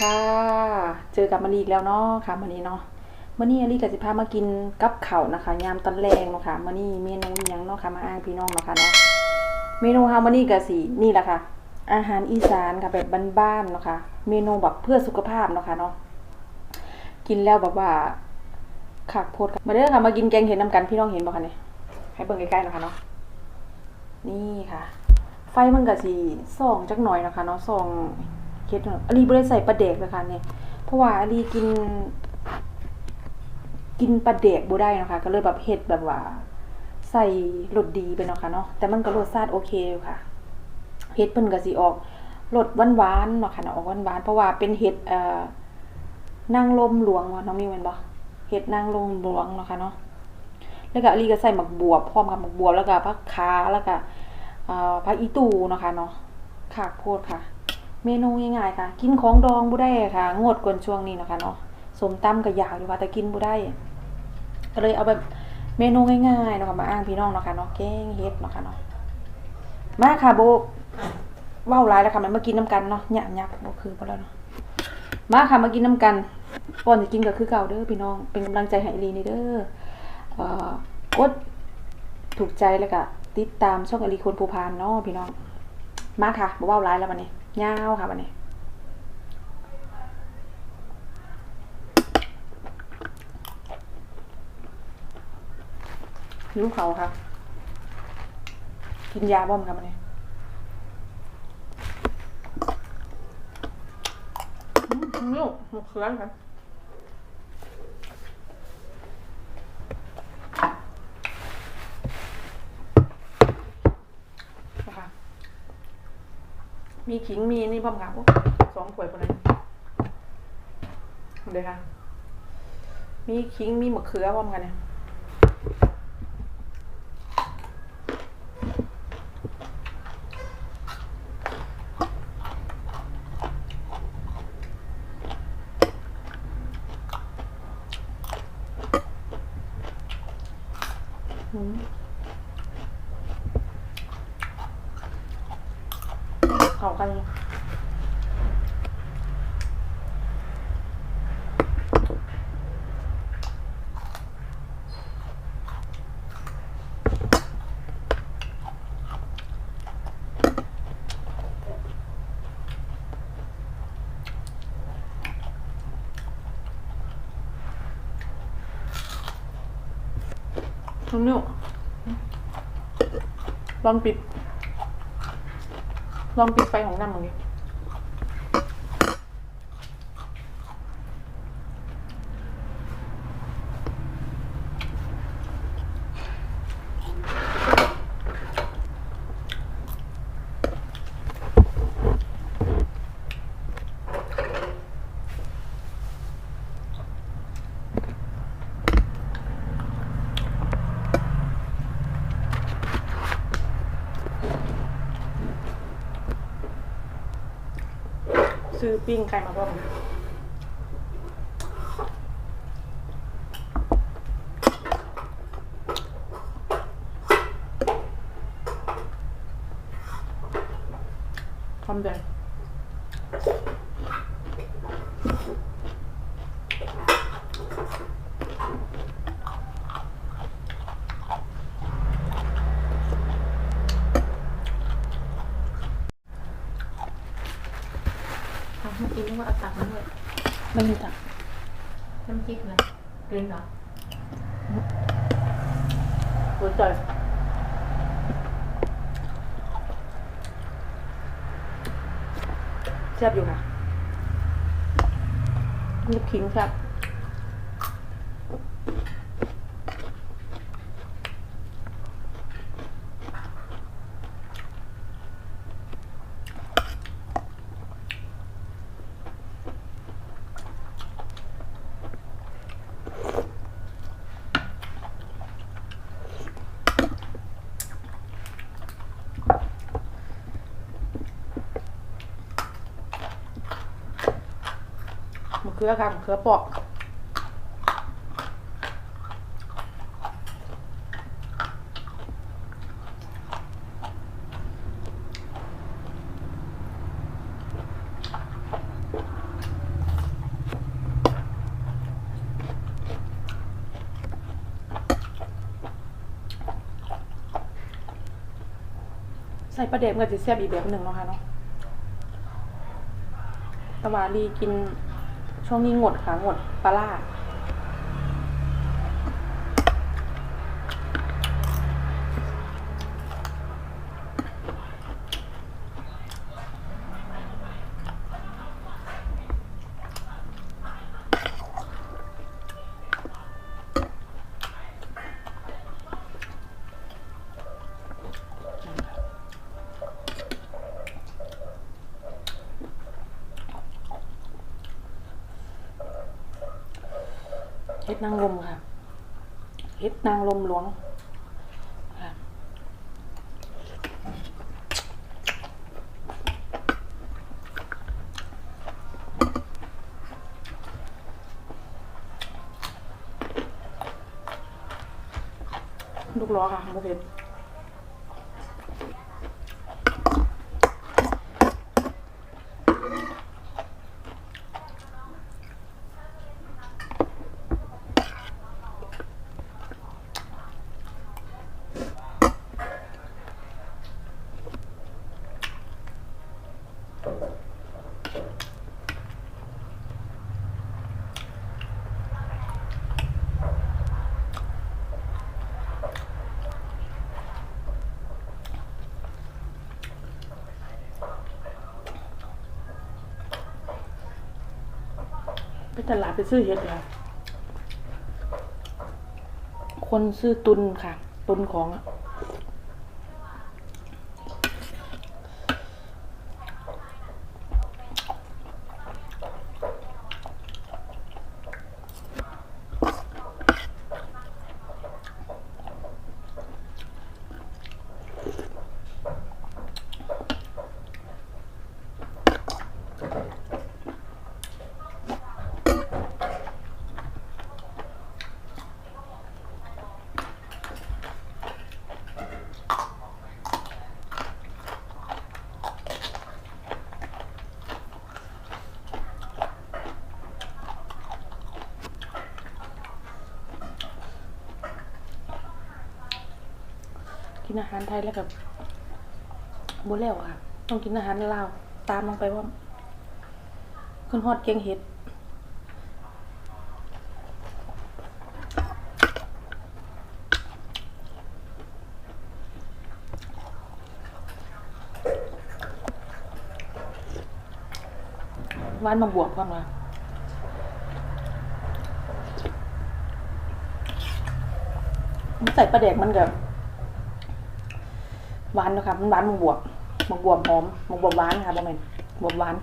ค่ะ เจอกับมารีอีกแล้วเนาะค่ะมารีเนาะมื่อนี้อลีกับสิพามากินกับเข้านะคะ ยามตอนแรงเนาะค่ะมื่อนี้เมนูยังเนาะค่ะ มาอ้างพี่น้องเนาะค่ะเนาะ เมนูเฮามื่อนี้ก็สินี่แหละค่ะ อาหารอีสานค่ะแบบบ้านๆเนาะค่ะ เมนูแบบเพื่อสุขภาพเนาะค่ะเนาะ กินแล้วแบบว่าขักโพดมาเด้อค่ะ มากินแกงเห็ดน้ำกันพี่น้องเห็นบ่คะเนี่ยให้เบิ่งใกล้ๆเนาะค่ะเนาะ นี่ค่ะ ไฟมันก็สิส่องจักหน่อยนะคะเนาะส่อง เฮ็ดอลีบ่ได้ใส่ปลาแดกเลยค่ะเนี่ยเพราะว่าอลีกิน กินปลาแดกบ่ได้นะคะ ก็เลยแบบเฮ็ดแบบว่า ใส่รสดีไปเนาะค่ะเนาะแต่มันก็รสชาติโอเคอยู่ค่ะเฮ็ดเพิ่นก็สิออกรสหวานๆเนาะค่ะเนาะออกหวานๆเพราะว่าเป็นเฮ็ดเอ่อนางลมหลวงว่าน้องมีแมนบ่เฮ็ดนางลมหลวงเนาะค่ะเนาะแล้วก็อลีก็ใส่หมักบวบพร้อมกับหมักบวบแล้วก็ผักขาแล้วก็เอ่อผักอีตูเนาะค่ะเนาะขากโพดค่ะ เมนูง่ายๆค่ะ กินของดองบ่ได้ค่ะ งดก่อนช่วงนี้นะคะเนาะสมตำก็อยากอยู่ว่าแต่กินบ่ได้ ก็เลยเอาแบบเมนูง่ายๆเนาะค่ะมาอ้างพี่น้องเนาะค่ะเนาะแกงเฮ็ดเนาะค่ะเนาะมาค่ะโบว้าหลายแล้วค่ะมันมากินน้ำกันเนาะหยับๆบ่คือบ่แล้วเนาะมาค่ะมากินน้ำกันก่อนจะกินก็คือเก่าเด้อพี่น้องเป็นกำลังใจให้ลีนี่เด้อเอ่อกดถูกใจแล้วก็ติดตามช่องอลีคนภูพานเนาะพี่น้องมาค่ะบ่ว้าหลายแล้วบัดนี้ ยาวค่ะวันนี้หิวเขาค่ะ กินยาบ้อมกันมาเนี่ยนี่หมกเขือค่ะนะคะ มีขิงมีนี่บ้อมค่ะสองถ้วยคนนั้นเดี๋ยวค่ะ มีขิงมีมะเขือบ้อมกันเนี่ย อืม เข้ากันทุกนิ้วลองปิด ลองปิดไฟของน้ำตรง ซื้อปิ้งไก่มาบ้างคำแดงเอาเมื่อกี้นึกว่าเอาตักมาด้วยไม่มีตักน้ำจิ้มเลยกลืนเหรอหัวใจแซ่บอยู่ค่ะลูกขิงแซ่บ ขือค่ะมะเขือเปาะใส่ประเด็มก็จะแซ่บอีกแบบหนึ่งเนาะค่ะเนาะตะวารีกิน ช่วงนี้งดค่ะงดปลาล่า ดนางลมค่ะเห็ดนางลมหลวงลูกล้อค่ะโมเพช ตลาดไปซื้อเห็ดค่ะคนซื้อตุนค่ะ ตุนของอะ กินอาหารไทยแล้วกับบุแล้วค่ะ ต้องกินอาหารลาวตามลงไปว่าขึ้นฮอดเกียงเห็ดหวานมาบวกก่อนว่าใส่ปลาแดกมันกับ หวานนะคะมันหวานมังบวบมังบวบหอมมังบวบหวานค่ะประมาณบวบหวาน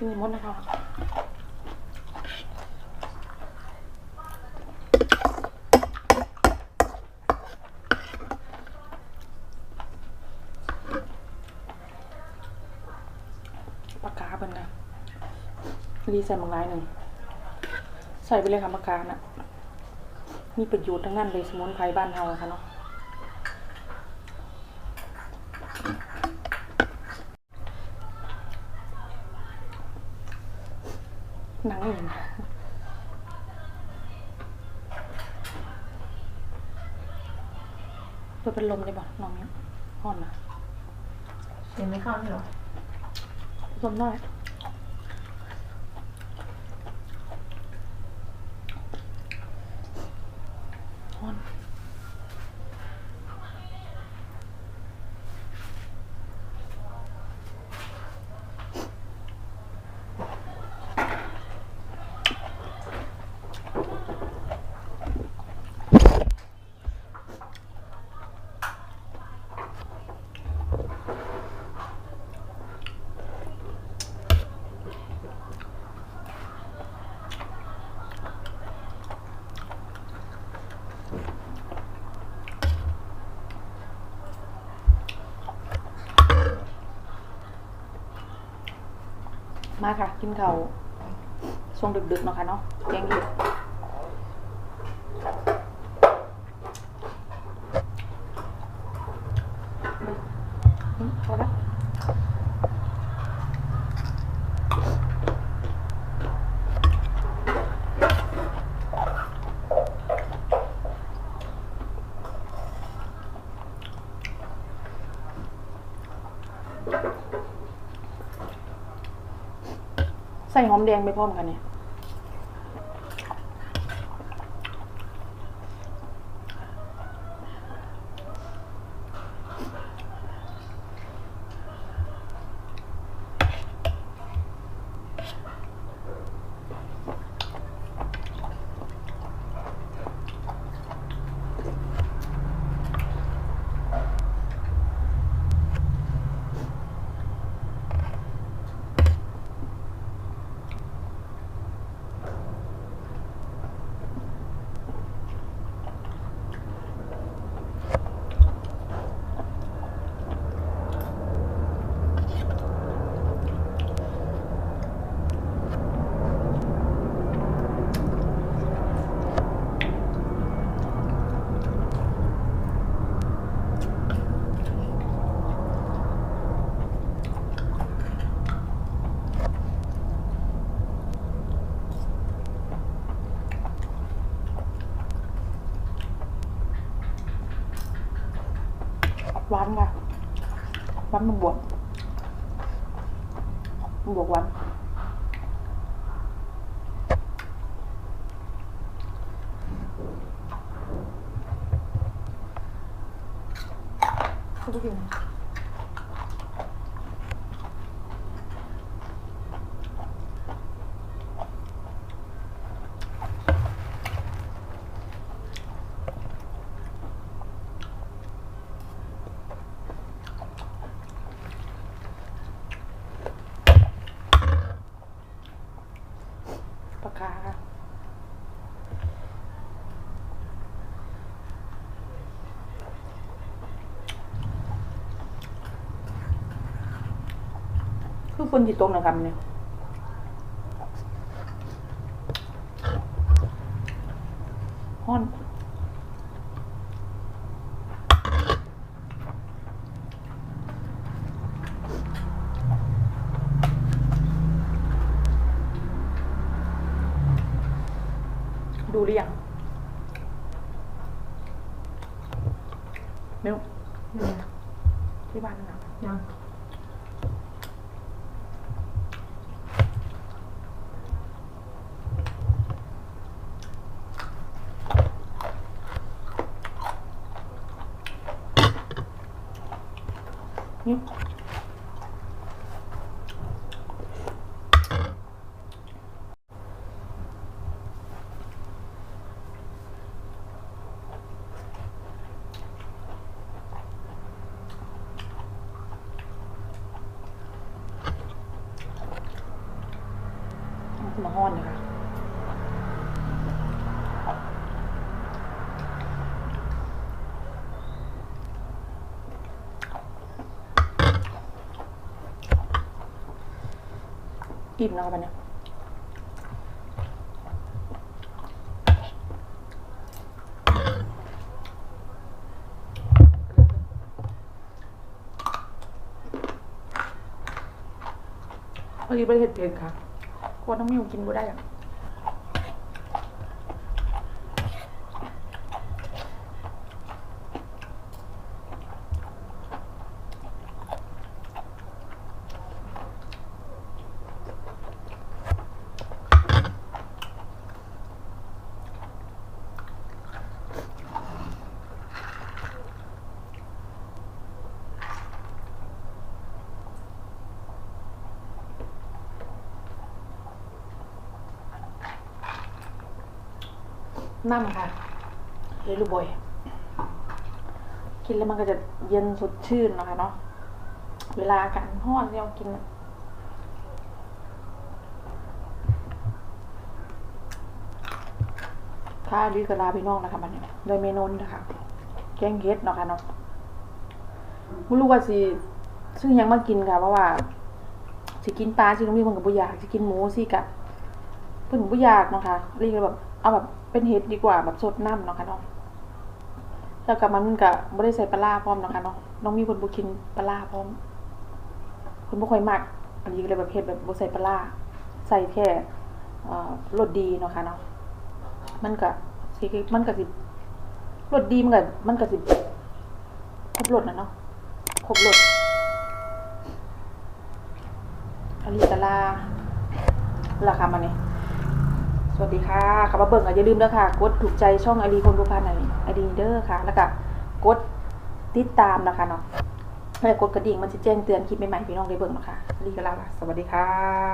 มีมดนะคะปากกาเป็นนะ รีใส่บางรายหนึ่ง ใส่ไปเลยค่ะปากกาน่ะมีประโยชน์ทั้งนั้นเลยสมุนไพรบ้านเฮาอะค่ะเนาะหนังเองเปิดเป็นลมได้ป่ะน้องเนี่ยห่อนนะเห็นไม่เข้านี่หรอลมน้อยห่อน มาค่ะ กินเขาช่วงดึกๆเนาะค่ะเนาะแกงเห็ด พอแล้ว ใส่หอมแดงไปพร้อมกันเนี่ย วานค่ะหวานมันบวกมันบวกหวานเขาไม่กิน ฝนจิตตกนะครับเนี่ยฮ้อนดูหรือยังมิว อืม ที่บ้านนะ ยัง มิว มาห้อนเลยค่ะอิ่มแล้วกันเนี่ยพอดีไปเห็ดเผ็ดค่ะ ก็ต้องมิวกินบ่ได้อะ น้ำค่ะเลยลูบอย กินแล้วมันก็จะเย็นสดชื่นนะคะเนาะ เวลาอากาศร้อนเรากินมันค่ะดีกระลาพี่น้องนะคะมันเนี่ยโดยเมนูนี้นะคะ แกงเห็ดนะคะเนาะไม่รู้ว่าสิซึ่งยังมากินค่ะ เพราะว่าสิกินปลาสิน้องมีคนกับบุอยากสิกินหมูสิกับเพิ่อนบุอยากนะคะเรียกแบบเอาแบบ เป็นเห็ดดีกว่าแบบสดน้ำเนาะค่ะเนาะแล้วกับมันก็บ่ได้ใส่ปลาร้าพร้อมเนาะค่ะเนาะน้องมีคนบ่กินปลาร้าพร้อมเพิ่นบ่ค่อยมักอันนี้ก็เลยแบบเฮ็ดแบบบ่ใส่ปลาร้าใส่แค่รสดีเนาะค่ะเนาะมันก็สิมันก็สิรสดีมันก็มันก็สิครบรสนะเนาะครบรสอันนี้ตะลาราคามันนี่ สวัสดีค่ะขับมาเบิ่งอะอย่าลืมเด้อค่ะ กดถูกใจช่องไอดีคนรูปพันอันไอดีเด้อค่ะ แล้วก็กดติดตามนะคะเนาะแล้วกดกระดิ่งมันจะแจ้งเตือนคลิปใหม่ๆพี่น้องได้เบิ่งนะคะรีกลาละสวัสดีค่ะ